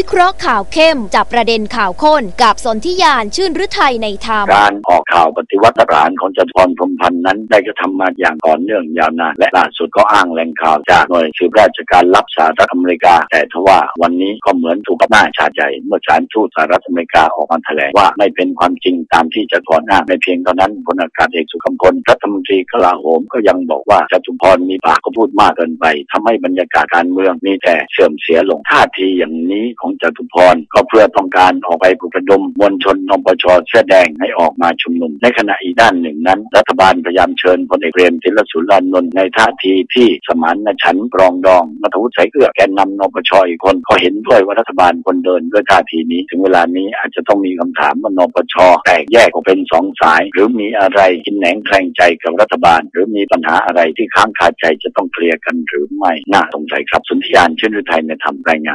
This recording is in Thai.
วิเคราะห์ข่าวเข้มจับประเด็นข่าวข้นกับสนธิยานชื่นฤทัยในธรรม การออกข่าวปฏิวัติทหารของจตุพรพรหมพันธ์นั้นได้กระทำมาอย่างต่อเนื่องยาวนานและล่าสุดก็อ้างแหล่งข่าวจากหน่วยสืบราชการลับสหรัฐอเมริกา แต่ทว่าวันนี้ก็เหมือนถูกหน้าชาใจ เมื่อสารทูตสหรัฐอเมริกาออกมาแถลงว่าไม่เป็นความจริงตามที่จตุพรอ้างไม่เพียงเท่านั้นพลอากาศเอกสุขพลรัฐมนตรีกลาโหมก็ยังบอกว่าจตุพรมีปากก็พูดมากเกินไปทำให้บรรยากาศการเมืองมีแต่เสื่อมเสียลงท่าทีอย่างนี้ของจตุพรก็เพื่อต้องการออกไปปลุกระดมมวลชนนปชเสื้อแดงให้ออกมาชุมนุม ในขณะอีกด้านหนึ่งนั้น รัฐบาลพยายามเชิญพลเอกเปรมติลสุรานนท์ในท่าทีที่สมานฉันปรองดองนัทวุฒิสเอื้อแกนนำนปชอีกคนก็เห็นด้วยว่ารัฐบาลควรเดินด้วยท่าทีนี้ ถึงเวลานี้อาจจะต้องมีคำถามว่านปชแตกแยกออกเป็นสองสาย หรือมีอะไรกินแหนงแคลงใจกับรัฐบาล หรือมีปัญหาอะไรที่ค้างคาใจจะต้องเคลียร์กันหรือไม่น่าสงสัยครับสุนทรยานเช่นฤทัยในทำรายงาน